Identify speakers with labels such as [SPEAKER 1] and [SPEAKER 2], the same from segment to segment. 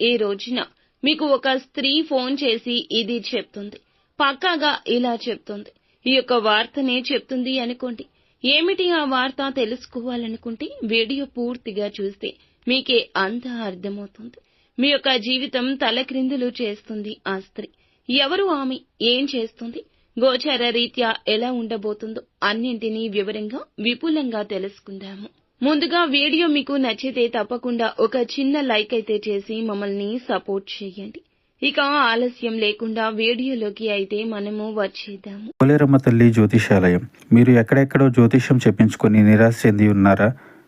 [SPEAKER 1] ఈ రోజున మీకు ఒక స్త్రీ ఫోన్ చేసి ఇది చెప్తుంది. పక్కాగా ఇలా చెప్తుంది. ఈ యొక్క వార్తనే చెప్తుంది అనుకోండి. ఏమిటి ఆ వార్త తెలుసుకోవాలనుకుంటే వీడియో పూర్తిగా చూస్తే మీకే అంతా అర్థమవుతుంది. మీ యొక్క జీవితం తలక్రిందులు చేస్తుంది ఆ స్త్రీ. ఎవరు ఆమె? ఏం చేస్తుంది? గోచర రీత్యా ఎలా ఉండబోతుందో అన్నింటినీ వివరంగా విపులంగా తెలుసుకుందాము. ముందుగా వీడియో మీకు నచ్చితే తప్పకుండా ఒక చిన్న లైక్ అయితే చేసి మమ్మల్ని సపోర్ట్ చేయండి. ఇక ఆలస్యం లేకుండా వీడియోలోకి అయితే మనము వచ్చేద్దాము.
[SPEAKER 2] పోలేరమ్మ తల్లి జ్యోతిషాలయం. మీరు ఎక్కడెక్కడో జ్యోతిష్యం చెప్పించుకొని నిరాశ చెంది ఉన్నారా?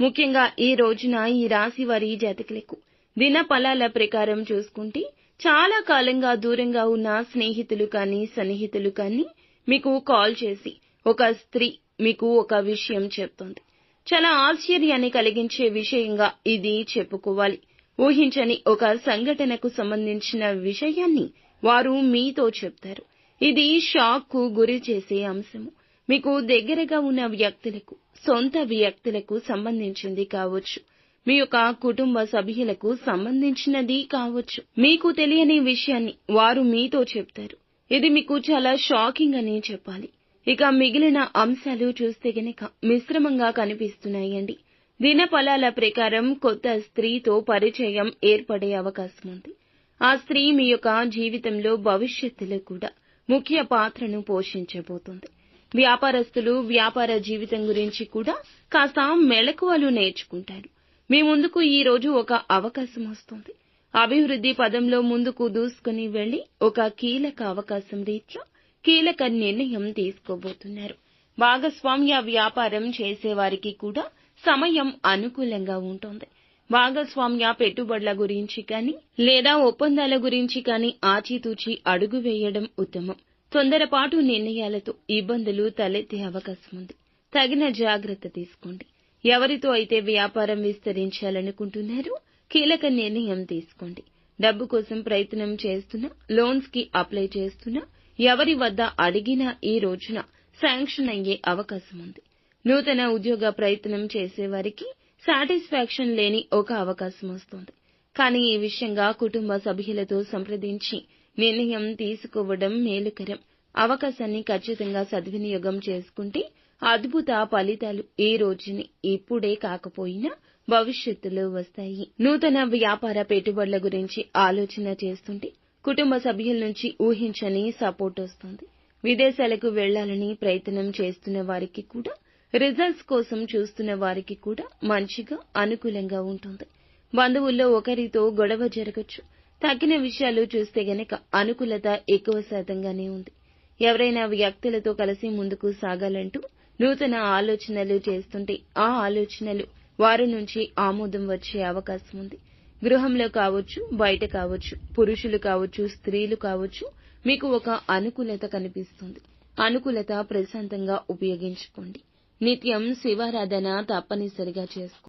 [SPEAKER 1] ముఖ్యంగా ఈ రోజున ఈ రాశి వారి జాతకులకు దిన ఫలాల ప్రకారం చూసుకుంటే చాలా కాలంగా దూరంగా ఉన్న స్నేహితులు కానీ సన్నిహితులు కానీ మీకు కాల్ చేసి ఒక స్త్రీ మీకు ఒక విషయం చెప్తుంది. చాలా ఆశ్చర్యాన్ని కలిగించే విషయంగా ఇది చెప్పుకోవాలి. ఊహించని ఒక సంఘటనకు సంబంధించిన విషయాన్ని వారు మీతో చెప్తారు. ఇది షాక్కు గురి చేసే అంశము. మీకు దగ్గరగా ఉన్న వ్యక్తులకు సొంత వ్యక్తులకు సంబంధించింది కావచ్చు. మీ యొక్క కుటుంబ సభ్యులకు సంబంధించినది కావచ్చు. మీకు తెలియని విషయాన్ని వారు మీతో చెప్తారు. ఇది మీకు చాలా షాకింగ్ అని చెప్పాలి. ఇక మిగిలిన అంశాలు చూస్తే గనక మిశ్రమంగా కనిపిస్తున్నాయండి. దినఫలాల ప్రకారం కొత్త స్త్రీతో పరిచయం ఏర్పడే అవకాశం ఉంది. ఆ స్త్రీ మీ యొక్క జీవితంలో భవిష్యత్తులో కూడా ముఖ్య పాత్రను పోషించబోతుంది. వ్యాపారస్తులు వ్యాపార జీవితం గురించి కూడా కాస్త మెళకువలు నేర్చుకుంటారు. మీ ముందుకు ఈ రోజు ఒక అవకాశం వస్తుంది. అభివృద్ధి పదంలో ముందుకు దూసుకుని వెళ్ళి ఒక కీలక అవకాశం రీత్యా కీలక నిర్ణయం తీసుకోబోతున్నారు. భాగస్వామ్య వ్యాపారం చేసేవారికి కూడా సమయం అనుకూలంగా ఉంటుంది. భాగస్వామ్య పెట్టుబడుల గురించి కానీ లేదా ఒప్పందాల గురించి కానీ ఆచితూచి అడుగు వేయడం ఉత్తమం. తొందరపాటు నిర్ణయాలతో ఇబ్బందులు తలెత్తే అవకాశం ఉంది. తగిన జాగ్రత్త తీసుకోండి. ఎవరితో అయితే వ్యాపారం విస్తరించాలనుకుంటున్నారో కీలక నిర్ణయం తీసుకోండి. డబ్బు కోసం ప్రయత్నం చేస్తున్నా లోన్స్కి అప్లై చేస్తున్నా ఎవరి వద్ద అడిగినా ఈ రోజున శాంక్షన్ అయ్యే అవకాశం ఉంది. నూతన ఉద్యోగ ప్రయత్నం చేసేవారికి సాటిస్ఫాక్షన్ లేని ఒక అవకాశం వస్తుంది. కానీ ఈ విషయంగా కుటుంబ సభ్యులతో సంప్రదించి నిర్ణయం తీసుకోవడం మేలుకరం. అవకాశాన్ని ఖచ్చితంగా సద్వినియోగం చేసుకుంటే అద్భుత ఫలితాలు ఈ రోజుని ఇప్పుడే కాకపోయినా భవిష్యత్తులో వస్తాయి. నూతన వ్యాపార పెట్టుబడుల గురించి ఆలోచన చేస్తుంటే కుటుంబ సభ్యుల నుంచి ఊహించని సపోర్ట్ వస్తుంది. విదేశాలకు వెళ్ళాలని ప్రయత్నం చేస్తున్న వారికి కూడా రిజల్ట్స్ కోసం చూస్తున్న వారికి కూడా మంచిగా అనుకూలంగా ఉంటుంది. బంధువుల్లో ఒకరితో గొడవ జరగచ్చు. తగ్గిన విషయాలు చూస్తే గనక అనుకూలత ఎక్కువ శాతంగానే ఉంది. ఎవరైనా వ్యక్తులతో కలిసి ముందుకు సాగాలంటూ నూతన ఆలోచనలు చేస్తుంటే ఆ ఆలోచనలు వారి నుంచి ఆమోదం వచ్చే అవకాశం ఉంది. గృహంలో కావచ్చు బయట కావచ్చు పురుషులు కావచ్చు స్త్రీలు కావచ్చు మీకు ఒక అనుకూలత కనిపిస్తుంది. అనుకూలత ప్రశాంతంగా ఉపయోగించుకోండి. నిత్యం శివారాధన తప్పనిసరిగా చేసుకోండి.